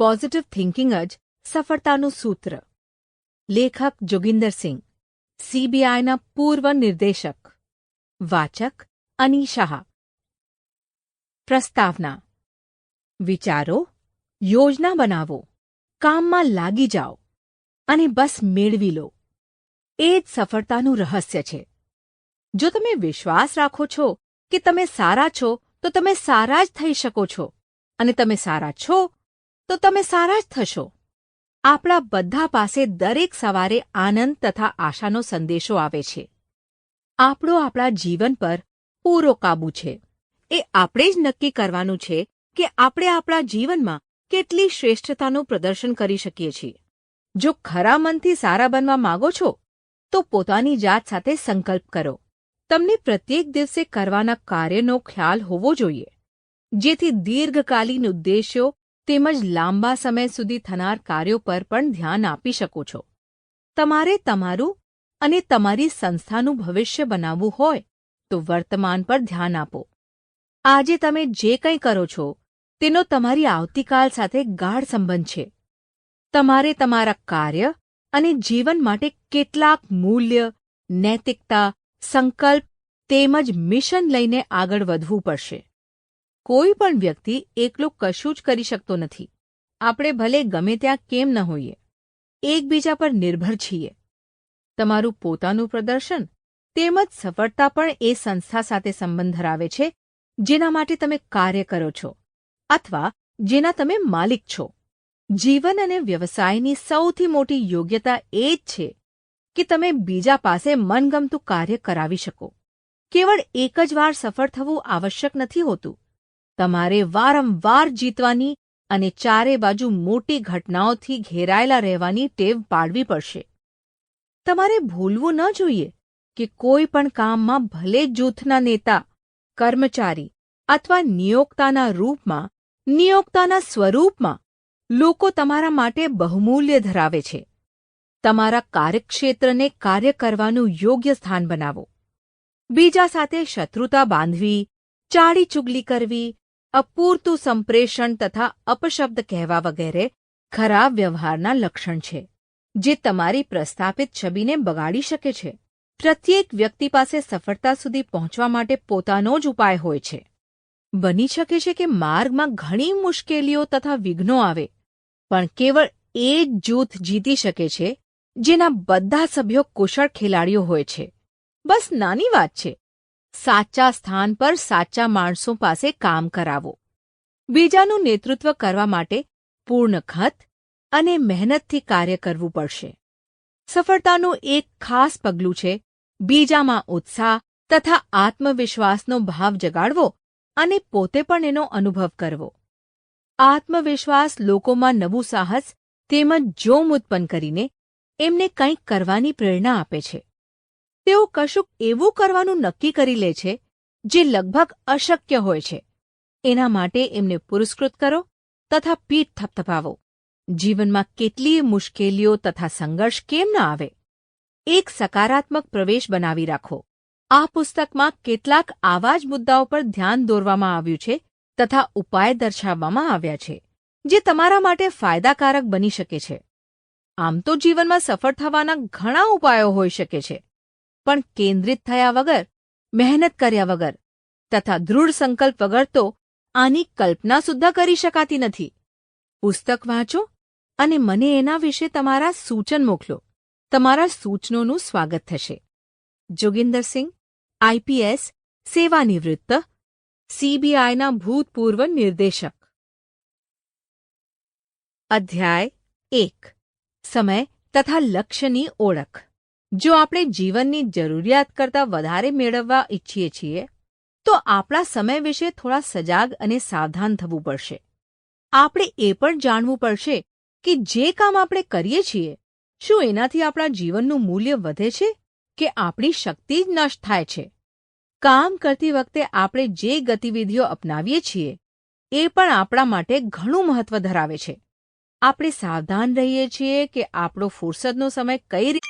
Positive thinking જ સફળતાનું સૂત્ર. લેખક જોગિંદર સિંહ સીબીઆઈના પૂર્વ નિર્દેશક, વાચક અની શાહ. પ્રસ્તાવના, વિચારો, યોજના બનાવો, કામમાં લાગી જાઓ અને બસ મેળવી લો. એ જ સફળતાનું રહસ્ય છે. જો તમે વિશ્વાસ રાખો છો કે તમે સારા છો, તો તમે સારા જ થઈ શકો છો. અને તમે સારા છો તો તમે સારા જ થશો. આપણા બધા પાસે દરેક સવારે આનંદ તથા આશાનો સંદેશો આવે છે. આપણો આપણા જીવન પર પૂરો કાબૂ છે. એ આપણે જ નક્કી કરવાનું છે કે આપણે આપણા જીવનમાં કેટલી શ્રેષ્ઠતાનું પ્રદર્શન કરી શકીએ છીએ. જો ખરા મનથી સારા બનવા માગો છો, તો પોતાની જાત સાથે સંકલ્પ કરો. તમને પ્રત્યેક દિવસે કરવાના કાર્યનો ખ્યાલ હોવો જોઈએ. જેથી દીર્ઘકાલીન ઉદ્દેશ્યો તેમજ લાંબા સમય સુધી થનાર કાર્યો પર પણ ધ્યાન આપી શકો છો. તમારે તમારું અને તમારી સંસ્થાનું ભવિષ્ય બનાવવું હોય, તો વર્તમાન પર ધ્યાન આપો. આજે તમે જે કંઈ કરો છો, તેનો તમારી આવતીકાલ સાથે ગાઢ સંબંધ છે. તમારે તમારા કાર્ય અને જીવન માટે કેટલાક મૂલ્ય, નૈતિકતા, સંકલ્પ તેમજ મિશન લઈને આગળ વધવું પડશે. કોઈ પણ વ્યક્તિ એકલો કશું જ કરી શકતો નથી. આપણે ભલે ગમે ત્યાં કેમ ન હોઈએ, એકબીજા પર નિર્ભર છીએ. તમારું પોતાનું પ્રદર્શન તેમજ સફળતા પણ એ સંસ્થા સાથે સંબંધ ધરાવે છે, જેના માટે તમે કાર્ય કરો છો, અથવા જેના તમે માલિક છો. જીવન અને વ્યવસાયની સૌથી મોટી યોગ્યતા એ જ છે કે તમે બીજા પાસે મનગમતું કાર્ય કરાવી શકો. કેવળ એક જ વાર સફળ થવું આવશ્યક નથી હોતું. તમારે વારંવાર જીતવાની અને ચારે બાજુ મોટી ઘટનાઓથી ઘેરાયેલા રહેવાની ટેવ પાડવી પડશે. તમારે ભૂલવું ન જોઈએ કે કોઈ પણ કામમાં ભલે જૂથના નેતા, કર્મચારી અથવા નિયોક્તાના રૂપમાં, નિયોક્તાના સ્વરૂપમાં લોકો તમારા માટે બહુમૂલ્ય ધરાવે છે. તમારા કાર્યક્ષેત્રને કાર્ય કરવાનું યોગ્ય સ્થાન બનાવો. બીજા સાથે શત્રુતા બાંધવી ચાડી ચુગલી કરવી અપૂરતું સંપ્રેષણ તથા અપશબ્દ કહેવા વગેરે ખરાબ વ્યવહારના લક્ષણ છે, જે તમારી પ્રસ્થાપિત છબીને બગાડી શકે છે. પ્રત્યેક વ્યક્તિ પાસે સફળતા સુધી પહોંચવા માટે પોતાનો જ ઉપાય હોય છે. બની શકે છે કે માર્ગમાં ઘણી મુશ્કેલીઓ તથા વિઘ્નો આવે, પણ કેવળ એ જ જૂથ જીતી શકે છે, જેના બધા સભ્યો કુશળ ખેલાડીઓ હોય છે. બસ નાની વાત છે સાચા સ્થાન પર સાચા માણસો પાસે કામ કરાવો. બીજાનું નેતૃત્વ કરવા માટે પૂર્ણ ખત અને મહેનતથી કાર્ય કરવું પડશે. સફળતાનું એક ખાસ પગલું છે બીજામાં ઉત્સાહ તથા આત્મવિશ્વાસનો ભાવ જગાડવો અને પોતે પણ એનો અનુભવ કરવો. આત્મવિશ્વાસ લોકોમાં નવું સાહસ તેમજ જોમ ઉત્પન્ન કરીને એમને કંઈક કરવાની પ્રેરણા આપે છે. તેઓ કશુંક એવું કરવાનું નક્કી કરી લે છે, જે લગભગ અશક્ય હોય છે. એના માટે એમને પુરસ્કૃત કરો તથા પીઠ થપથપાવો. જીવનમાં કેટલીય મુશ્કેલીઓ તથા સંઘર્ષ કેમ ન આવે? એક સકારાત્મક પ્રવેશ બનાવી રાખો. આ પુસ્તકમાં કેટલાક આવા જ મુદ્દાઓ પર ધ્યાન દોરવામાં આવ્યું છે તથા ઉપાય દર્શાવવામાં આવ્યા છે, જે તમારા માટે ફાયદાકારક બની શકે છે. આમ તો જીવનમાં સફળ થવાના ઘણા ઉપાયો હોઈ શકે છે. પણ કેન્દ્રિત થયા વગર, મહેનત કર્યા વગર, તથા દૃઢ સંકલ્પ વગર તો આની કલ્પના સુદ્ધા કરી શકાતી નથી. પુસ્તક વાંચો અને મને એના વિશે તમારા સૂચન મોકલો. તમારા સૂચનોનું સ્વાગત થશે. જોગિંદરસિંહ આઈપીએસ સેવાનિવૃત્ત સીબીઆઈના ભૂતપૂર્વ નિર્દેશક. અધ્યાય એક, સમય તથા લક્ષ્યની ઓળખ. જો આપણે જીવનની જરૂરિયાત કરતાં વધારે મેળવવા ઈચ્છીએ છીએ, તો આપણા સમય વિશે થોડા સજાગ અને સાવધાન થવું પડશે. આપણે એ પણ જાણવું પડશે કે જે કામ આપણે કરીએ છીએ, શું એનાથી આપણા જીવનનું મૂલ્ય વધે છે કે આપણી શક્તિ જ નષ્ટ થાય છે. કામ કરતી વખતે આપણે જે ગતિવિધિઓ અપનાવીએ છીએ, એ પણ આપણા માટે ઘણું મહત્વ ધરાવે છે. આપણે સાવધાન રહીએ છીએ કે આપણો ફુરસદનો સમય કઈ રીતે